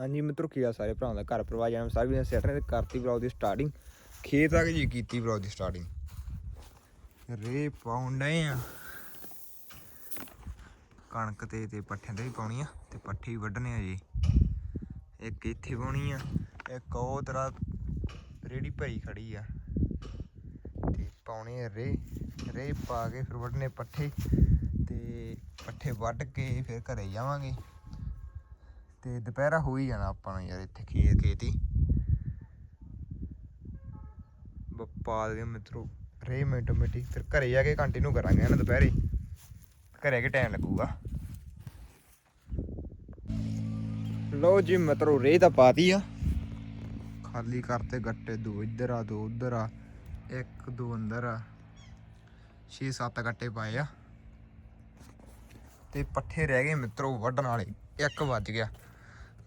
ਹਾਂਜੀ ਮਿੱਤਰੋ ਕੀ ਆ ਸਾਰੇ ਭਰਾਵਾਂ ਦਾ ਘਰ ਪਰਿਵਾਰ ਜਨਮ ਸਾਰੇ ਵੀ ਸੈਟ ਨੇ ਕਰਤੀ ਵਲੌਗ ਦੀ ਸਟਾਰਟਿੰਗ ਖੇਤ ਆ ਕੇ ਜੀ ਕੀਤੀ ਵਲੌਗ ਦੀ ਸਟਾਰਟਿੰਗ ਰੇ ਪਾਉਂਦੇ ਆ। ਕਣਕ ਤੇ ਤੇ ਪੱਠਿਆਂ ਤੇ ਵੀ ਪਾਉਣੀ ਆ ਤੇ ਪੱਠੇ ਵੀ ਵੱਢਣੇ ਆ ਜੀ। ਇੱਕ ਇੱਥੇ ਪਾਉਣੀ ਆ, ਇੱਕ ਉਹ ਤਰ੍ਹਾਂ ਰੇੜੀ ਭਰੀ ਖੜੀ ਆ। ਤੇ ਪਾਉਣੇ ਆ ਰੇ ਰੇ ਪਾ ਕੇ ਫਿਰ ਵੱਢਣੇ ਪੱਠੇ ਤੇ ਪੱਠੇ ਵੱਢ ਕੇ ਫਿਰ ਘਰੇ ਜਾਵਾਂਗੇ। ਤੇ ਦੁਪਹਿਰਾ ਹੋ ਹੀ ਜਾਣਾ ਆਪਾਂ ਨੂੰ ਯਾਰ ਇੱਥੇ ਖੇਤ, ਖੇਤੀ ਪਾ ਦੇ ਮਿੱਤਰੋ ਰੇ ਆਟੋਮੈਟਿਕ ਫਿਰ ਘਰੇ ਜਾ ਕੇ ਕੰਟੀਨਿਊ ਕਰਾਂਗੇ ਨਾ ਦੁਪਹਿਰੇ। ਘਰੇ ਕੇ ਟਾਈਮ ਲੱਗੂਗਾ? ਲੋ ਜੀ ਮਿੱਤਰੋ ਰੇ ਤਾਂ ਪਾਤੀ ਆ। ਖਾਲੀ ਕਰਤੇ ਗੱਟੇ ਦੋ ਇੱਧਰ ਆ, ਦੋ ਉੱਧਰ ਆ, ਇੱਕ, ਦੋ ਅੰਦਰ ਆ। 6-7 ਗੱਟੇ ਪਾਏ ਆ। ਤੇ ਪੱਠੇ ਰਹਿ ਗਏ ਮਿੱਤਰੋ ਵੱਢਣ ਵਾਲੇ 1 ਵੱਜ ਗਿਆ।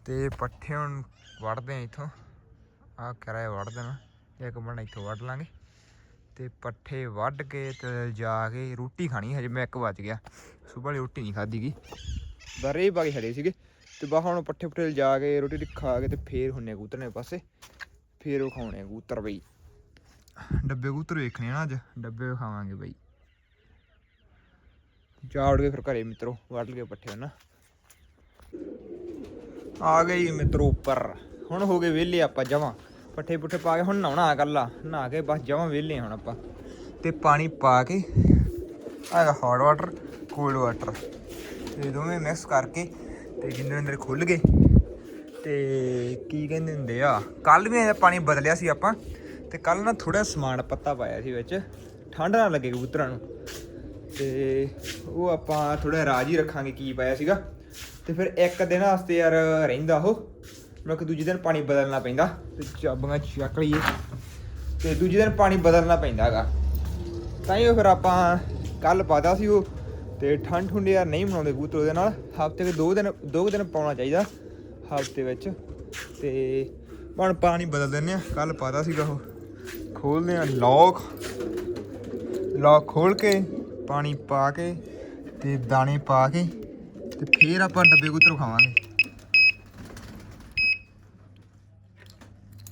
ਤੇ ਪੱਠੇ ਹੁਣ ਵੱਢਦੇ ਆ ਇਥੋਂ। ਆ ਕਰਾਇਆ ਵੱਢ ਦੇਣਾ ਇੱਕ ਬਣਾ ਇਥੋਂ ਵੱਢ ਲਾਂਗੇ। ਤੇ ਪੱਠੇ ਵੱਢ ਕੇ ਤੇ ਜਾ ਕੇ ਰੋਟੀ ਖਾਣੀ ਹਜੇ ਮੈਂ 1 ਵੱਜ ਗਿਆ। ਸਵੇਰ ਵਾਲੀ ਰੋਟੀ ਨਹੀਂ ਖਾਧੀ ਗਈ ਦਰੇ ਹੀ ਪਾ ਕੇ ਖੜੇ ਸੀਗੇ। ਤੇ ਬਾਹਰ ਹੁਣ ਪੱਠੇ ਪੁੱਠੇ ਜਾ ਕੇ ਰੋਟੀ ਖਾ ਕੇ ਤੇ ਫੇਰ ਹੁੰਨੇ ਕਬੂਤਰਨੇ ਪਾਸੇ। ਫੇਰ ਉਹ ਖਾਉਣੇ ਕੂਤਰ ਬਈ। ਡੱਬੇ ਕੂਤਰ ਵੇਖਣੇ ਆ ਨਾ ਅੱਜ। ਡੱਬੇ ਖਾਵਾਂਗੇ ਬਈ। ਜਾ ਉੜ ਕੇ ਫਿਰ ਘਰੇ ਮਿੱਤਰੋ। ਵੱਢ ਲਗੇ ਪੱਠੇ ਨਾ ਆ ਗਈ ਮਿੱਤਰੋ ਉੱਪਰ। ਹੁਣ ਹੋ ਗਏ ਵਿਹਲੇ ਆਪਾਂ ਜਮਾਂ। ਪੱਠੇ ਪੁੱਠੇ ਪਾ ਕੇ ਹੁਣ ਨਹਾਉਣਾ ਕੱਲਾ ਨਹਾ ਕੇ ਬਸ ਜਮਾਂ ਵਿਹਲੇ ਹੁਣ ਆਪਾਂ। ਤੇ ਪਾਣੀ ਪਾ ਕੇ ਆਗਾ ਹੌਟ ਵਾਟਰ ਕੋਲਡ ਵਾਟਰ ਤੇ ਦੋਵੇਂ ਮਿਕਸ ਕਰਕੇ ਤੇ ਜਿੰਨੇ ਅੰਦਰ ਖੁੱਲ ਗਏ, ਤੇ ਕੀ ਕਹਿੰਦੇ ਹੁੰਦੇ ਆ ਕੱਲ ਵੀ ਇਹ ਪਾਣੀ ਬਦਲਿਆ ਸੀ ਆਪਾਂ। ਤੇ ਕੱਲ ਨਾ ਥੋੜਾ ਸਮਾਨ ਪੱਤਾ ਪਾਇਆ ਸੀ ਵਿੱਚ। ਠੰਡ ਨਾ ਲੱਗੇ ਕਬੂਤਰਾਂ ਨੂੰ। ਤੇ ਉਹ ਆਪਾਂ ਥੋੜਾ ਰਾਜ ਹੀ ਰੱਖਾਂਗੇ ਕੀ ਪਾਇਆ ਸੀਗਾ। ਤੇ ਫਿਰ ਇੱਕ ਦਿਨ ਵਾਸਤੇ ਯਾਰ ਰਹਿੰਦਾ ਉਹ। ਮੈਂ ਕਿ ਦੂਜੇ ਦਿਨ ਪਾਣੀ ਬਦਲਣਾ ਪੈਂਦਾ। ਤੇ ਚਾਬੀਆਂ ਚੱਕ ਲਈਏ। ਤੇ ਦੂਜੇ ਦਿਨ ਪਾਣੀ ਬਦਲਣਾ ਪੈਂਦਾ ਹੈਗਾ। ਤਾਂ ਹੀ ਉਹ ਫਿਰ ਆਪਾਂ ਕੱਲ ਪਾਦਾ ਸੀ ਉਹ। ਤੇ ਠੰਡ ਠੁੰਡ ਯਾਰ ਨਹੀਂ ਬਣਾਉਂਦੇ ਕਬੂਤਰ ਉਹਦੇ ਨਾਲ। ਹਫ਼ਤੇ ਦੇ ਦੋ ਦਿਨ, ਦੋ ਕੁ ਦਿਨ ਪਾਉਣਾ ਚਾਹੀਦਾ ਹਫ਼ਤੇ ਵਿੱਚ। ਤੇ ਹੁਣ ਪਾਣੀ ਬਦਲ ਦਿੰਨੇ ਆ ਕੱਲ ਪਾਦਾ ਸੀਗਾ ਉਹ। ਖੋਲਦੇ ਆ ਲੌਕ ਲੌਕ ਖੋਲ ਕੇ ਪਾਣੀ ਪਾ ਕੇ ਤੇ ਦਾਣੇ ਪਾ ਕੇ ਤੇ ਫੇਰ ਆਪਾਂ ਡੱਬੇ ਕਬੂਤਰ ਖਾਵਾਂਗੇ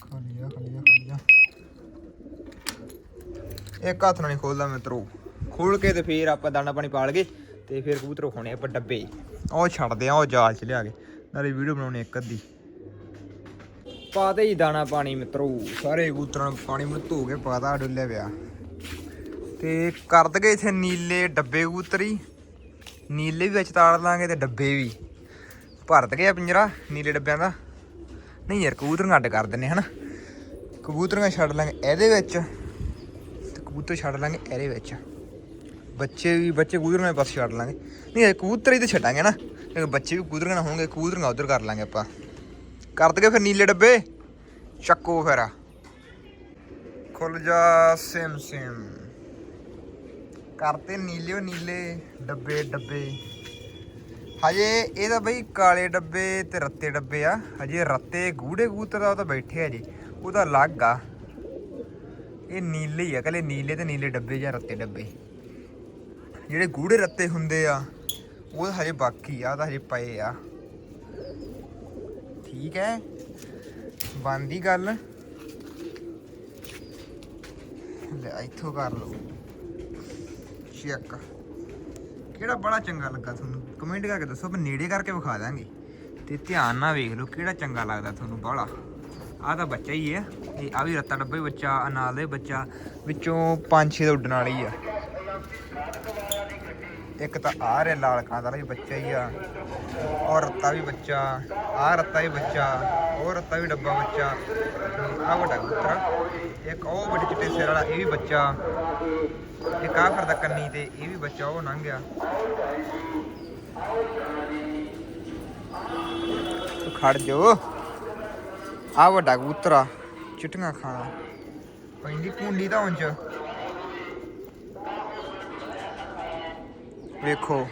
ਖਾਲੀਆ ਖਾਲੀਆ ਖਾਲੀਆ ਇੱਕ ਹੱਥ ਨਾਲ ਨਹੀਂ ਖੋਲਦਾ ਮਿੱਤਰੋ ਖੋਲ ਕੇ ਤੇ ਫੇਰ ਆਪਾਂ ਦਾਣਾ ਪਾਣੀ ਪਾ ਲਗੇ ਤੇ ਫੇਰ ਕਬੂਤਰ ਖਾਣੇ ਆਪਾਂ ਡੱਬੇ। ਉਹ ਛੱਡਦੇ ਆ ਉਹ ਜਾਲ ਚ ਲਿਆ ਕੇ। ਨਾਲੇ ਵੀਡੀਓ ਬਣਾਉਣੀ ਇੱਕ ਅੱਧੀ। ਪਾਦੇ ਹੀ ਦਾਣਾ ਪਾਣੀ ਮਿੱਤਰੋ। ਸਾਰੇ ਕਬੂਤਰਾਂ ਨੂੰ ਪਾਣੀ ਨੂੰ ਧੋ ਕੇ ਪਾਦਾ ਡੁੱਲਿਆ ਪਿਆ। ਤੇ ਕਰ ਦਗੇ ਇਥੇ ਨੀਲੇ ਡੱਬੇ ਕਬੂਤਰੀ। ਨੀਲੇ ਵੀ ਵਿੱਚ ਤਾੜ ਲਾਂਗੇ ਤੇ ਡੱਬੇ ਵੀ। ਭਰ ਦਗੇ ਪਿੰਜਰਾ, ਨੀਲੇ ਡੱਬਿਆਂ ਦਾ। ਨਹੀਂ ਯਾਰ ਕਬੂਤਰੀਆਂ ਅੱਡ ਕਰ ਦਿੰਨੇ ਹਨਾ। ਕਬੂਤਰੀਆਂ ਛੱਡ ਲਾਂਗੇ ਇਹਦੇ ਵਿੱਚ। ਤੇ ਕਬੂਤਰ ਛੱਡ ਲਾਂਗੇ ਇਹਦੇ ਵਿੱਚ। ਬੱਚੇ ਵੀ, ਬੱਚੇ ਕਬੂਤਰੀਆਂ ਦੇ ਪਾਸੇ ਛੱਡ ਲਾਂਗੇ। ਨਹੀਂ ਇਹ ਕਬੂਤਰ ਹੀ ਤੇ ਛੱਡਾਂਗੇ ਨਾ। ਤੇ ਬੱਚੇ ਵੀ ਕਬੂਤਰੀਆਂ ਨਾਲ ਹੋਣਗੇ ਕਬੂਤਰੀਆਂ ਉਧਰ ਕਰ ਲਾਂਗੇ ਆਪਾਂ। ਕਰ ਦਗੇ ਫਿਰ ਨੀਲੇ ਡੱਬੇ? ਚੱਕੋ ਫਿਰ। ਖੁੱਲ ਜਾ ਸਿਮ ਸਿਮ ਕਰਤੇ ਨੀਲੇ ਨੀਲੇ ਡੱਬੇ ਡੱਬੇ। ਹਜੇ ਇਹ ਤਾਂ ਬਈ ਕਾਲੇ ਡੱਬੇ ਤੇ ਰੱਤੇ ਡੱਬੇ ਆ। ਹਜੇ ਰੱਤੇ ਗੂੜੇ ਕਬੂਤਰ ਦਾ ਉਹ ਤਾਂ ਬੈਠੇ ਆ ਜੀ। ਉਹ ਤਾਂ ਅਲੱਗ ਆ। ਇਹ ਨੀਲੇ ਹੀ ਆ ਕਲੇ ਨੀਲੇ ਤੇ ਨੀਲੇ ਡੱਬੇ ਜਾਂ ਰੱਤੇ ਡੱਬੇ। ਜਿਹੜੇ ਗੂੜੇ ਰੱਤੇ ਹੁੰਦੇ ਆ, ਉਹ ਤਾਂ ਹਜੇ ਬਾਕੀ ਆ ਤਾਂ ਹਜੇ ਪਏ ਆ। ਠੀਕ ਹੈ। ਬੰਦੀ ਗੱਲ। ਲੈ, ਇੱਥੋਂ ਕਰ ਲਓ। ਚੈੱਕ ਕਿਹੜਾ ਬੜਾ ਚੰਗਾ ਲੱਗਾ ਤੁਹਾਨੂੰ? ਕਮੈਂਟ ਕਰਕੇ ਦੱਸੋ, ਆਪਾਂ ਨੇੜੇ ਕਰਕੇ ਵਿਖਾ ਦਾਂਗੇ। ਤੇ ਧਿਆਨ ਨਾਲ ਵੇਖ ਲਓ ਕਿਹੜਾ ਚੰਗਾ ਲੱਗਦਾ ਤੁਹਾਨੂੰ ਬਾਹਲਾ ਆਹ ਤਾਂ ਬੱਚਾ ਹੀ ਹੈ ਇਹ ਆ ਵੀ ਰੱਤਾ ਡੱਬਾ ਹੀ ਬੱਚਾ ਅਨਾਲ ਨਾਲ ਦੇ ਬੱਚਾ। ਵਿੱਚੋਂ ਪੰਜ ਛੇ ਦਾ ਉੱਡਣ ਵਾਲੀ ਆ। ਇੱਕ ਤਾਂ ਆ ਰਿਹਾ ਲਾਲ ਕਾਂ ਦਾ ਵੀ ਬੱਚਾ ਹੀ ਆ। ਔਰ ਰੱਤਾ ਵੀ ਬੱਚਾ ਆ ਰੱਤਾ ਵੀ ਬੱਚਾ। ਉਹ ਰੱਤਾ ਵੀ ਡੱਬਾ ਬੱਚਾ ਆ ਵੱਡਾ ਕਬੂਤਰ ਇੱਕ ਉਹ ਵੱਡੇ ਚਿੱਟੇ ਸਿਰ ਵਾਲਾ, ਇਹ ਵੀ ਬੱਚਾ। ਇੱਕ ਆ ਕਰਦਾ ਕੰਨੀ ਤੇ ਇਹ ਵੀ ਬੱਚਾ, ਉਹ ਲੰਘ ਗਿਆ। ਖੜ ਜੋ। ਆ ਵੱਡਾ ਕਬੂਤਰ ਆ, ਚਿੱਟੀਆਂ ਖਾਣਾ। ਪੈਂਦੀ ਕੁੰਡੀ ਤਾਂ ਉਂਝ। ਵੇਖੋ।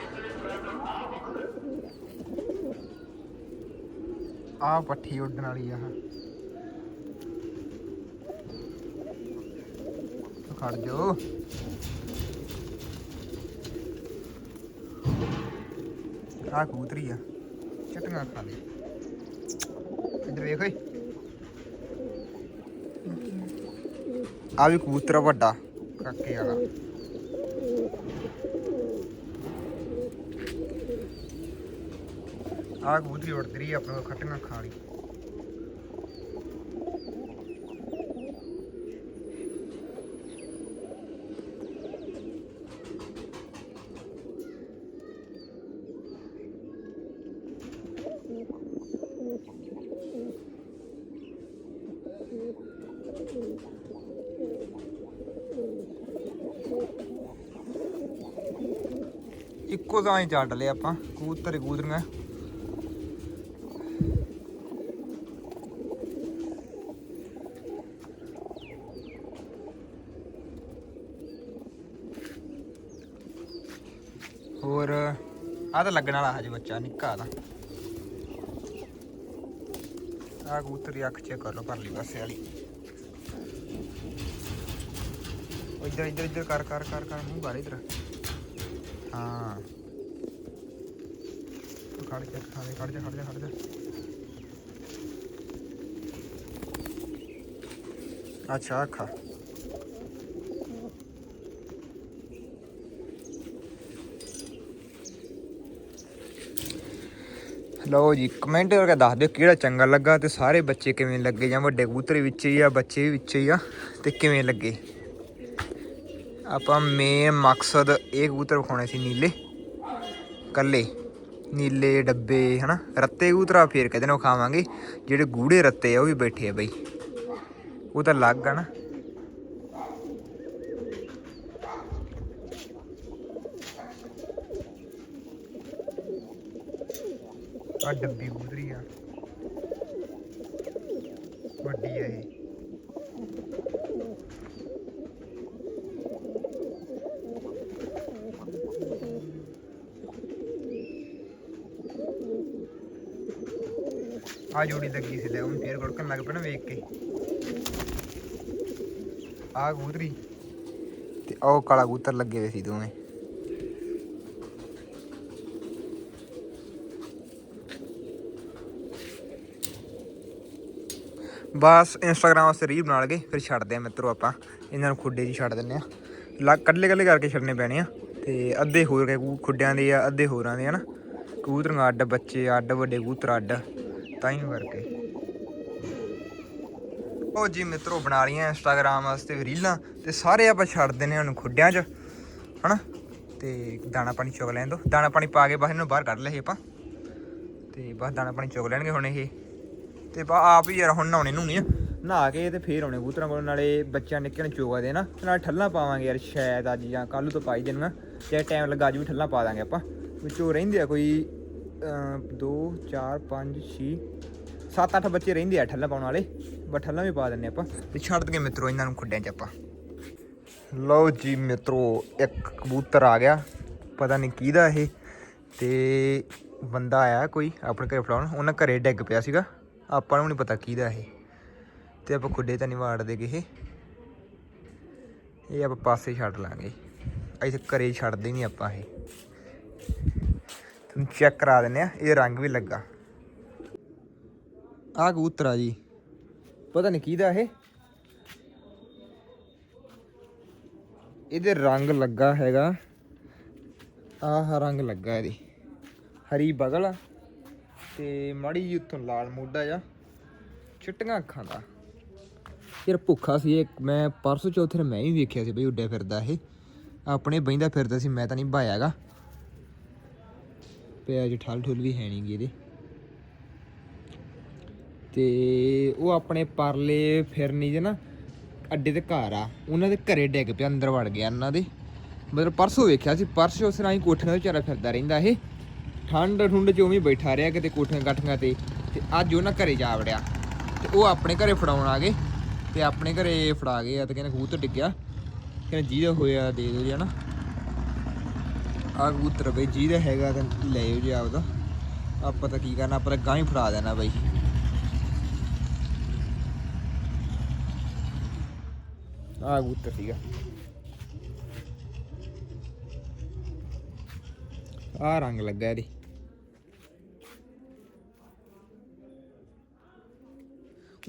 ਆ ਪੱਠੀ ਉੱਡਣ ਵਾਲੀ ਆ ਤੂੰ ਖੜ ਜੋ। ਆ ਕਬੂਤਰੀ ਆ। ਚਟੀਆਂ ਖਾ ਲੈ ਇੱਧਰ ਵੇਖ ਓਏ। ਆ ਵੀ ਕਬੂਤਰ ਆ ਵੱਡਾ। ਕਾਕੇ ਵਾਲਾ। ਆ ਕਬੂਤਰੀ ਉੜਦੀ ਰਹੀ ਆਪਣੇ ਕੋਲ ਖੱਟੀਆਂ ਖਾਣ ਲਈ ਇੱਕੋ ਥਾਂ ਹੀ ਛੱਡ ਲਏ ਆਪਾਂ ਕਬੂਤਰ ਹੀ ਕਬੂਤਰੀਆਂ ਹੋਰ ਆ ਤਾਂ ਲੱਗਣ ਵਾਲਾ ਹਜੇ ਬੱਚਾ ਨਿੱਕਾ ਦਾ। ਆ ਕਬੂਤਰ ਅੱਖ ਚੈੱਕ ਕਰ ਲਓ ਪਰਲੀ ਪਾਸੇ ਵਾਲੀ। ਇੱਧਰ ਇੱਧਰ ਇੱਧਰ ਕਰ ਕਰ ਕਰ ਕਰ, ਮੂੰਹ ਬਾਹਰ ਇੱਧਰ। ਹਾਂ। ਖੜ ਜਾ ਖੜ ਜਾ ਖੜ ਜਾ ਖੜ ਜਾ ਅੱਛਾ ਖਾ ਲਓ ਜੀ ਕਮੈਂਟ ਕਰਕੇ ਦੱਸ ਦਿਓ ਕਿਹੜਾ ਚੰਗਾ ਲੱਗਾ ਤੇ ਸਾਰੇ ਬੱਚੇ ਕਿਵੇਂ ਲੱਗੇ ਜਾਂ ਵੱਡੇ ਕਬੂਤਰ ਵਿੱਚ ਹੀ ਆ, ਬੱਚੇ ਵੀ ਵਿੱਚ ਹੀ ਆ ਤੇ ਕਿਵੇਂ ਲੱਗੇ? ਆਪਾਂ ਮੇਨ ਮਕਸਦ ਇਹ ਕਬੂਤਰ ਵਿਖਾਉਣੇ ਸੀ ਨੀਲੇ, ਕੱਲੇ, ਨੀਲੇ ਡੱਬੇ, ਹਨਾ? ਰੱਤੇ ਕਬੂਤਰਾ ਫੇਰ ਕਦੇ ਨਾ ਖਾਵਾਂਗੇ, ਜਿਹੜੇ ਗੂੜੇ ਰੱਤੇ ਆ, ਉਹ ਵੀ ਬੈਠੇ ਆ ਬਈ। ਉਹ ਤਾਂ ਲੱਗ ਆ ਨਾ। ਆ ਡੱਬੀ ਕਬੂਤਰੀ ਆ। ਵੱਡੀ ਆ ਇਹ। ਆ ਜੋੜੀ ਲੱਗੀ ਸੀ ਲੈ ਹੁਣ ਫੇਰ ਗੜਕਣ ਲੱਗ ਪਿਆ ਨਾ ਵੇਖ ਕੇ। ਆ ਕਬੂਤਰੀ ਤੇ ਉਹ ਕਾਲਾ ਕਬੂਤਰ ਲੱਗੇ ਹੋਏ ਸੀ ਦੋਵੇਂ। ਬਸ ਇੰਸਟਾਗ੍ਰਾਮ ਵਾਸਤੇ ਰੀਲ ਬਣਾ ਲਗੇ, ਫਿਰ ਛੱਡਦੇ ਆ ਮਿੱਤਰੋ ਆਪਾਂ। ਇਹਨਾਂ ਨੂੰ ਖੁੱਡੇ 'ਚ ਛੱਡ ਦਿੰਨੇ ਆ। ਲੱਗ ਕੱਲੇ ਕੱਲੇ ਕਰਕੇ ਛੱਡਨੇ ਪੈਣੇ ਆ। ਤੇ ਅੱਧੇ ਹੋਰ ਕੇ ਖੁੱਡਿਆਂ ਦੇ ਆ, ਅੱਧੇ ਹੋਰਾਂ ਦੇ ਆ ਨਾ। ਕਬੂਤਰਾਂ ਅੱਡ, ਬੱਚੇ ਅੱਡ, ਵੱਡੇ ਕਬੂਤਰ ਅੱਡ। ਤਾਂ ਹੀ ਕਰਕੇ। ਉਹ ਜੀ ਮਿੱਤਰੋ ਬਣਾ ਰਹੀਆਂ ਇੰਸਟਾਗ੍ਰਾਮ ਵਾਸਤੇ ਰੀਲਾਂ, ਤੇ ਸਾਰੇ ਆਪਾਂ ਛੱਡ ਦਿੰਨੇ ਉਹਨੂੰ ਖੁੱਡਿਆਂ 'ਚ। ਹਨਾ? ਤੇ ਦਾਣਾ ਪਾਣੀ ਚੁਗ ਲੈਣ ਦੋ। ਦਾਣਾ ਪਾਣੀ ਪਾ ਕੇ ਬਸ ਇਹਨੂੰ ਬਾਹਰ ਕੱਢ ਲਏ ਆਪਾਂ। ਤੇ ਬਸ ਦਾਣਾ ਪਾਣੀ ਚੁਗ ਲੈਣਗੇ ਹੁਣ ਇਹ। ਤੇ ਬਾ ਆਪ ਹੀ ਯਾਰ ਹੁਣ ਨਹਾਉਣੇ ਨੂੰ ਨਹੀਂ ਨਹਾ ਕੇ ਤੇ ਫੇਰ ਆਉਣੇ ਕਬੂਤਰਾਂ ਕੋਲ ਨਾਲੇ ਬੱਚਿਆਂ ਨਿੱਕੇ ਨੂੰ ਚੋਗਾ ਦੇਣਾ ਤੇ ਨਾਲ ਠੱਲਾਂ ਪਾਵਾਂਗੇ ਯਾਰ ਸ਼ਾਇਦ ਅੱਜ ਜਾਂ ਕੱਲ੍ਹ ਨੂੰ ਤਾਂ ਪਾਈ ਦੇਣਾ ਜੇ ਟਾਈਮ ਲੱਗਾ ਅੱਜ ਵੀ ਠੱਲਾਂ ਪਾ ਦਾਂਗੇ ਆਪਾਂ। ਵਿੱਚੋਂ ਰਹਿੰਦੇ ਆ ਕੋਈ 2 4 5 6 7 8 ਬੱਚੇ ਰਹਿੰਦੇ ਆ ਠੱਲਾਂ ਪਾਉਣ ਵਾਲੇ। ਬਸ ਠੱਲਾਂ ਵੀ ਪਾ ਦਿੰਨੇ ਆਪਾਂ। ਤੇ ਛੱਡ ਦਗੇ ਮਿੱਤਰੋ ਇਹਨਾਂ ਨੂੰ ਖੁੱਡਿਆਂ 'ਚ ਆਪਾਂ। ਲਓ ਜੀ ਮਿੱਤਰੋ ਇੱਕ ਕਬੂਤਰ ਆ ਗਿਆ। ਪਤਾ ਨਹੀਂ ਕਿਹਦਾ ਇਹ। ਤੇ ਬੰਦਾ ਆਇਆ ਕੋਈ ਆਪਣੇ ਘਰੇ ਫੜਾਉਣ। ਉਹਨਾਂ ਘਰੇ ਡਿੱਗ ਪਿਆ ਸੀਗਾ। ਆਪਾਂ ਨੂੰ ਨਹੀਂ ਪਤਾ ਕਿਹਦਾ ਇਹ। ਤੇ ਆਪਾਂ ਖੁੱਡੇ ਤਾਂ ਨਹੀਂ ਵਾੜਦੇ ਕਿਸੇ ਇਹ। ਆਪਾਂ ਪਾਸੇ ਛੱਡ ਲਾਂਗੇ। ਇੱਥੇ ਘਰੇ ਛੱਡਦੇ ਨਹੀਂ ਆਪਾਂ ਇਹ। ਤੁਹਾਨੂੰ ਚੈੱਕ ਕਰਾ ਦਿੰਨੇ ਆ ਇਹ ਰੰਗ ਵੀ ਲੱਗਾ। ਆ ਕਬੂਤਰ ਆ ਜੀ। ਪਤਾ ਨਹੀਂ ਕਿਹਦਾ ਇਹ। ਇਹਦੇ ਰੰਗ ਲੱਗਾ ਹੈਗਾ। ਆਹ ਰੰਗ ਲੱਗਾ ਇਹਦੀ। ਹਰੀ ਬਗਲ ਆ। ਤੇ ਮਾੜੀ ਜੀ ਉੱਥੋਂ ਲਾਲ ਮੋਢਾ ਜਾ ਚਿੱਟੀਆਂ ਅੱਖਾਂ ਦਾ। ਯਾਰ ਭੁੱਖਾ ਸੀ ਇਹ ਮੈਂ ਪਰਸੋਂ ਚੌਥੇ ਨੂੰ ਮੈਂ ਵੀ ਵੇਖਿਆ ਸੀ ਬਈ ਉੱਡਿਆ ਫਿਰਦਾ ਇਹ। ਆਪਣੇ ਬਹਿੰਦਾ ਫਿਰਦਾ ਸੀ, ਮੈਂ ਤਾਂ ਨਹੀਂ ਭਾਇਆਗਾ ਪਿਆ ਜੀ ਠਲ ਠੁਲ ਵੀ ਹੈ ਨਹੀਂ ਗੀ ਇਹਦੇ। ਤੇ ਉਹ ਆਪਣੇ ਪਰਲੇ ਫਿਰਨੀ ਜੇ ਨਾ, ਅੱਡੇ ਤੇ ਘਰ ਆ, ਉਹਨਾਂ ਦੇ ਘਰੇ ਡਿੱਗ ਪਿਆ, ਅੰਦਰ ਵੜ ਗਿਆ ਉਹਨਾਂ ਦੇ। ਮਤਲਬ ਪਰਸੋਂ ਵੇਖਿਆ ਸੀ, ਪਰਸੋਂ ਉਸ ਰਾਹੀਂ ਕੋਠੀਆਂ ਤੇ ਵਿਚਾਰਾ ਫਿਰਦਾ ਰਹਿੰਦਾ ਇਹ। ਠੰਡ ਠੁੰਡ ਚ ਉਵੇਂ ਬੈਠਾ ਰਿਹਾ ਕਿਤੇ ਕੋਠੀਆਂ ਗੱਠੀਆਂ ਤੇ ਤੇ ਅੱਜ ਉਹਨਾਂ ਘਰੇ ਜਾ ਵੜਿਆ। ਤੇ ਉਹ ਆਪਣੇ ਘਰੇ ਫੜਾਉਣ ਆ ਗਏ, ਤੇ ਆਪਣੇ ਘਰੇ ਫੜਾ ਗਏ ਆ ਤੇ ਕਹਿੰਦੇ ਕਬੂਤਰ ਡਿੱਗਿਆ। ਕਹਿੰਦੇ ਜਿਹਦਾ ਹੋਇਆ ਦੇ ਦਿਓ ਜੀ, ਹਨਾ। ਆ ਕਬੂਤਰ ਬਈ ਜਿਹਦਾ ਹੈਗਾ ਤਾਂ ਲੈ ਆਓ ਜੀ ਆਪਦਾ। ਆਪਾਂ ਤਾਂ ਕੀ ਕਰਨਾ, ਆਪਾਂ ਤਾਂ ਗਾਂ ਹੀ ਫੜਾ ਦੇਣਾ ਬਈ। ਆ ਕਬੂਤਰ ਸੀਗਾ। ਆ ਰੰਗ ਲੱਗਾ ਇਹਦੀ।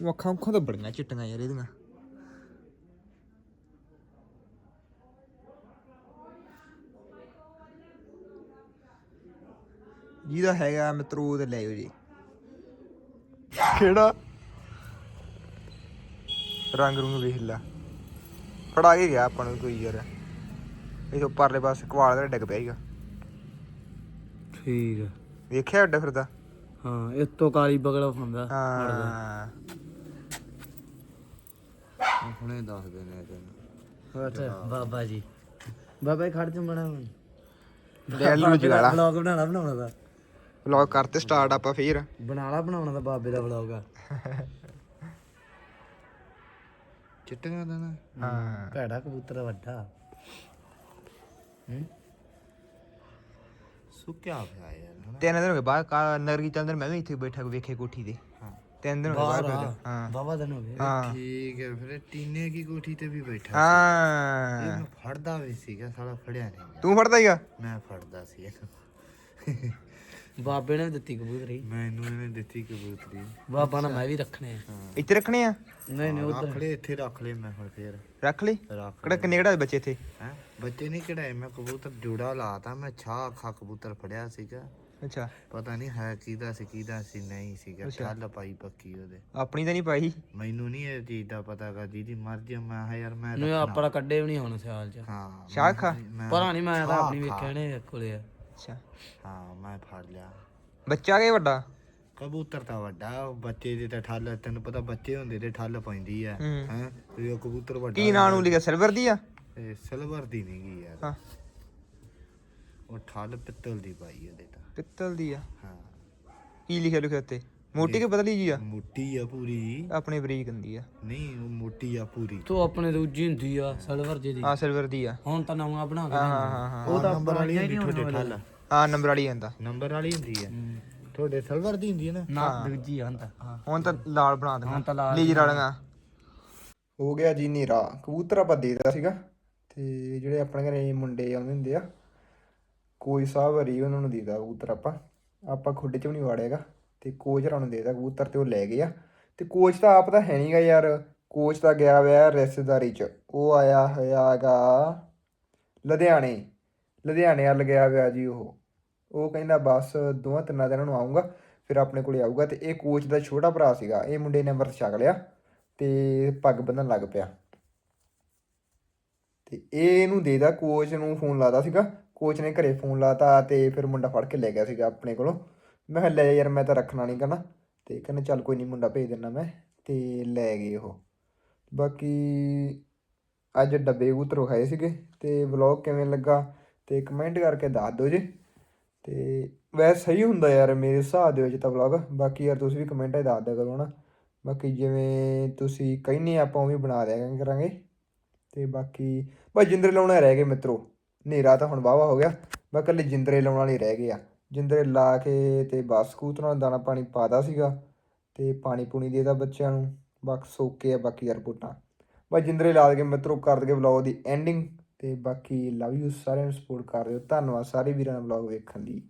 ਉਹ ਅੱਖਾਂ ਅੱਖਾਂ ਤਾਂ ਬੜੀਆਂ ਚਿੱਟੀਆਂ ਯਾਰ ਇਹਦੀਆਂ। ਜਿਹਦਾ ਹੈਗਾ ਮਿੱਤਰੋ ਤੇ ਲੈ ਆਓ ਜੀ। ਕਿਹੜਾ? ਰੰਗ ਰੁੰਗ ਵੇਖ ਲਾ। ਫੜਾ ਕੇ ਗਿਆ ਆਪਾਂ ਨੂੰ ਕੋਈ ਯਾਰ। ਇਹ ਤੋਂ ਪਰਲੇ ਪਾਸੇ ਕਵਾਲ ਦਾ ਡਿੱਗ ਪਿਆ ਹੀਗਾ ਠੀਕ ਆ। ਵੇਖਿਆ ਅੱਡਾ ਫਿਰਦਾ? ਹਾਂ ਇਸ ਤੋਂ ਕਾਲੀ ਬਗਲ ਹੁੰਦਾ। ਹਾਂ। ਹੁਣੇ ਦੱਸ ਦੇਣੇ ਤੈਨੂੰ ਬਾਬਾ ਜੀ। ਬਾਬਾ ਜੀ ਖੜ ਚ ਬਣਾ ਲੈ ਲੂ ਜਗਾਲਾ। ਵਲੌਗ ਬਣਾਣਾ ਬਣਾਉਣਾ ਦਾ ਵਲੌਗ ਕਰਤੇ ਸਟਾਰਟ ਆਪਾਂ ਫੇਰ। ਬਣਾ ਲਾ ਬਣਾਉਣਾ ਦਾ ਬਾਬੇ ਦਾ ਵਲੌਗ ਆ। ਚਿੱਟੀਆਂ ਦਾ ਨਾ ਹਾਂ। ਭੈੜਾ ਕਬੂਤਰ ਵੱਡਾ। ਹੂੰ। ਸੁੱਕਿਆ ਪਿਆ ਯਾਰ ਹਨਾ? ਤਿੰਨ ਦਿਨ ਹੋ ਗਏ ਬਾਅਦ ਕਾ ਨਰਗੀ ਚੱਲਦੇ ਮੈਂ ਵੀ ਇੱਥੇ ਬੈਠਾ ਵੇਖੇ ਕੋਠੀ ਤੇ। ਹਾਂ। ਤਿੰਨ ਦਿਨ ਹੋ ਗਏ ਬਾਹਰ ਬਾਹਰ ਬੈਠਾ। ਹਾਂ। ਬਾਬਾ ਦਿਨ ਹੋ ਗਏ। ਹਾਂ। ਠੀਕ ਹੈ ਫਿਰ ਟੀਨੇ ਕੀ ਕੋਠੀ ਤੇ ਵੀ ਬੈਠਾ ਹਾਂ। ਮੈਂ ਫੜਦਾ ਵੀ ਸੀਗਾ ਸਾਲਾ ਫੜਿਆ ਨਹੀਂ ਤੂੰ ਫੜਦਾ ਹੀਗਾ ਮੈਂ ਫੜਦਾ ਸੀ ਇਹਨੂੰ। ਬਾਬੇ ਨੇ ਦਿੱਤੀ ਕਬੂਤਰੀ। ਮੈਨੂੰ ਇਹਨੇ ਦਿੱਤੀ ਕਬੂਤਰੀ। ਬਾਬਾ ਨਾਲ ਮੈਂ ਵੀ ਰੱਖਣੇ ਆ। ਇੱਥੇ ਰੱਖਣੇ ਆ? ਨਹੀਂ ਨਹੀਂ ਉਧਰ। ਰੱਖ ਲੈ ਇੱਥੇ ਰੱਖ ਲੈ ਮੈਂ ਹੁਣ ਫੇਰ। ਰੱਖ ਲਈ? ਰੱਖ ਕਿਹੜਾ ਕਿੰਨੇ ਕਿਹੜਾ ਬੱਚੇ ਇੱਥੇ? ਹੈ? ਬੱਚੇ ਨਹੀਂ ਕਢਾਏ ਮੈਂ ਕਬੂਤਰ ਜੋੜਾ ਲਾਤਾ ਮੈਂ ਛਾ ਅੱਖਾਂ ਕਬੂਤਰ ਫੜਿਆ ਸੀਗਾ। ਅੱਛਾ। ਪਤਾ ਨਹੀਂ ਹੈ ਕਿਹਦਾ ਸੀ ਕਿਹਦਾ ਸੀ ਨਹੀਂ ਸੀਗਾ। ਠੱਲ ਪਾਈ ਪੱਕੀ ਉਹਦੇ। ਆਪਣੀ ਤਾਂ ਨਹੀਂ ਪਾਈ? ਮੈਨੂੰ ਨਹੀਂ ਇਹ ਚੀਜ਼ ਦਾ ਪਤਾ ਗਾ ਜਿਹਦੀ ਮਰਜ਼ੀ ਆ, ਮੈਂ ਕਿਹਾ ਯਾਰ ਮੈਂ ਨੂੰ ਆਪਣਾ ਕੱਢੇ ਵੀ ਨਹੀਂ ਹੁਣ ਸਿਆਲ ਚ। ਹਾਂ ਸ਼ਾਖਾ ਪਤਾ ਨਹੀਂ ਮੈਂ ਤਾਂ ਆਪਣੀ ਵੇਖਿਆ ਨੇ ਕੋਲੇ ਆ। ਅੱਛਾ। ਹਾਂ ਮੈਂ ਫੜ ਲਿਆ। ਬੱਚਾ ਕੇ ਵੱਡਾ? ਕਬੂਤਰ ਤਾਂ ਵੱਡਾ ਬੱਚੇ ਦੇ ਤਾਂ ਠੱਲ ਤੈਨੂੰ ਪਤਾ ਬੱਚੇ ਹੁੰਦੇ ਤੇ ਠੱਲ ਪੈਂਦੀ ਆ ਹੂੰ। ਹੈ? ਤੇ ਉਹ ਕਬੂਤਰ ਵੱਡਾ ਕੀ ਨਾਂ ਨੂੰ ਲਿਖਿਆ ਸਿਲਵਰ ਦੀ ਆ? ਇਹ ਸਿਲਵਰ ਦੀ ਨਹੀਂ ਗਈ ਯਾਰ। ਹਾਂ। ਉਹ ਠੱਲ ਪਿੱਤਲ ਦੀ ਪਾਈ ਉਹਦੇ ਤਾਂ। ਪਿੱਤਲ ਦੀ ਆ? ਹਾਂ। ਕੀ ਲਿਖਿਆ ਲਿਖਿਆ ਉੱਤੇ? ਮੋਟੀ ਕਿ ਪਤਲੀ ਜੀ ਆ? ਮੋਟੀ ਆ ਪੂਰੀ। ਆਪਣੇ ਬਰੀਕ ਹੁੰਦੀ ਆ। ਨਹੀਂ ਉਹ ਮੋਟੀ ਆ ਪੂਰੀ। ਤੋ ਆਪਣੇ ਦੂਜੀ ਹੁੰਦੀ ਆ ਸਿਲਵਰ ਜਿਹੀ। ਆ ਸਿਲਵਰ ਦੀ ਆ। ਹੁਣ ਤਾਂ ਨਵਾਂ ਬਣਾ ਕੇ ਹਾਂ ਹਾਂ ਹਾਂ ਹਾਂ। ਉਹ ਤਾਂ ਨੰਬਰ ਵਾਲੀ ਹੁੰਦੀ ਤੁਹਾਡੇ ਠੱਲ। ਹਾਂ ਨੰਬਰ ਵਾਲੀ ਆਂਦਾ। ਨੰਬਰ ਵਾਲੀ ਹੁੰਦੀ ਆ। ਤੁਹਾਡੇ ਸਿਲਵਰ ਦੀ ਹੁੰਦੀ ਹੈ ਨਾ? ਨਾ ਦੂਜੀ ਆ ਹਾਂ। ਹੁਣ ਤਾਂ ਲਾਲ ਬਣਾ ਦੇਣਾ। ਹੁਣ ਤਾਂ ਲਾਲ ਲੀਜਰ ਵਾਲੀਆਂ ਹੋ ਗਿਆ ਜੀ ਨੀਰਾ ਕਬੂਤਰ ਆਪਾਂ ਦੇ ਦਿੱਤਾ ਸੀਗਾ। ਤੇ ਜਿਹੜੇ ਆਪਣੇ ਘਰੇ ਮੁੰਡੇ ਆਉਂਦੇ ਹੁੰਦੇ ਆ ਕੋਈ ਸਾਹਿਬ ਹਰੀ ਉਹਨਾਂ ਨੂੰ ਦੇਦਾ ਕਬੂਤਰ ਆਪਾਂ। ਆਪਾਂ ਖੁੱਡੇ ਚ ਵੀ ਨਹੀਂ ਵਾੜਿਆਗਾ। ਤੇ ਕੋਚ ਰਾਂ ਨੂੰ ਦੇਦਾ ਕਬੂਤਰ ਤੇ ਉਹ ਲੈ ਗਏ ਆ। ਤੇ ਕੋਚ ਤਾਂ ਆਪ ਤਾਂ ਹੈ ਨਹੀਂਗਾ ਯਾਰ। ਕੋਚ ਤਾਂ ਗਿਆ ਹੋਇਆ ਰਿਸ਼ਤੇਦਾਰੀ ਚ। ਉਹ ਆਇਆ ਹੋਇਆਗਾ ਲੁਧਿਆਣੇ। ਲੁਧਿਆਣੇ ਵੱਲ ਗਿਆ ਹੋਇਆ ਜੀ ਉਹ। ਉਹ ਕਹਿੰਦਾ ਬਸ ਦੋਵਾਂ ਤਿੰਨਾਂ ਦਿਨਾਂ ਨੂੰ ਆਉਂਗਾ ਫਿਰ ਆਪਣੇ ਕੋਲੇ ਆਊਗਾ। ਤੇ ਇਹ ਕੋਚ ਦਾ ਛੋਟਾ ਭਰਾ ਸੀਗਾ। ਇਹ ਮੁੰਡੇ ਨੇ ਅੰਮ੍ਰਿਤ ਛਕ ਲਿਆ ਤੇ ਪੱਗ ਬੰਨਣ ਲੱਗ ਪਿਆ। ਤੇ ਇਹ ਇਹਨੂੰ ਦੇਦਾ ਕੋਚ ਨੂੰ ਫੋਨ ਲਾਦਾ ਸੀਗਾ। ਕੋਚ ਨੇ ਘਰੇ ਫੋਨ ਲਾਤਾ ਤੇ ਫਿਰ ਮੁੰਡਾ ਫੜ ਕੇ ਲੈ ਗਿਆ ਸੀਗਾ ਆਪਣੇ ਕੋਲੋਂ। ਮੈਂ ਕਿਹਾ, ਲੈ ਯਾਰ, ਮੈਂ ਤਾਂ ਰੱਖਣਾ ਨਹੀਂ ਕਹਣਾ ਤੇ ਕਹਿੰਦੇ, ਚੱਲ ਕੋਈ ਨਹੀਂ ਮੁੰਡਾ ਭੇਜ ਦਿੰਦਾ ਮੈਂ, ਤੇ ਲੈ ਗਏ ਉਹ। ਬਾਕੀ ਅੱਜ ਡੱਬੇ ਕਬੂਤਰ ਵਿਖਾਏ ਸੀਗੇ, ਤੇ ਵਲੌਗ ਕਿਵੇਂ ਲੱਗਾ ਤੇ ਕਮੈਂਟ ਕਰਕੇ ਦੱਸ ਦਿਓ ਜੀ। ਤੇ ਵੈਸੇ ਸਹੀ ਹੁੰਦਾ ਯਾਰ, ਮੇਰੇ ਹਿਸਾਬ ਦੇ ਵਿੱਚ ਤਾਂ ਵਲੌਗ। ਬਾਕੀ ਯਾਰ, ਤੁਸੀਂ ਵੀ ਕਮੈਂਟਾਂ 'ਚ ਦੱਸ ਦਿਆ ਕਰੋ ਨਾ। ਬਾਕੀ ਜਿਵੇਂ ਤੁਸੀਂ ਕਹਿੰਦੇ ਆਪਾਂ ਉਵੇਂ ਬਣਾ ਦਿਆ ਕਰਾਂਗੇ। ਤੇ ਬਾਕੀ, ਬਸ ਜਿੰਦਰੇ ਲਾਉਣਾ ਰਹਿ ਗਏ ਮਿੱਤਰੋ। ਹਨੇਰਾ ਤਾਂ ਹੁਣ ਵਾਹਵਾ ਹੋ ਗਿਆ। ਬਸ ਇਕੱਲੇ ਜਿੰਦਰੇ ਲਾਉਣ ਵਾਲੇ ਰਹਿ ਗਏ ਆ। ਜਿੰਦਰੇ ਲਾ ਕੇ ਤੇ ਬਸ ਕਬੂਤਰਾਂ ਨੂੰ ਦਾਣਾ ਪਾਣੀ ਪਾਦਾ ਸੀਗਾ ਤੇ ਪਾਣੀ ਪੂਣੀ ਦੇਦਾ ਬੱਚਿਆਂ ਨੂੰ, ਬਾਕੀ ਸੋਕੇ ਆ ਬਾਕੀ ਯਾਰ ਰਿਪੋਰਟਾਂ ਬਸ ਜਿੰਦਰੇ ਲਾ ਕੇ ਮਿੱਤਰੋ, ਕਰ ਦਗੇ ਵਲੌਗ ਦੀ ਐਂਡਿੰਗ ਤੇ ਬਾਕੀ ਲਵ ਯੂ ਸਾਰਿਆਂ ਨੂੰ ਸਪੋਰਟ ਕਰ ਰਹੇ ਹੋ ਧੰਨਵਾਦ ਸਾਰੇ ਵੀਰਾਂ ਦਾ ਵਲੌਗ ਵੇਖਣ ਲਈ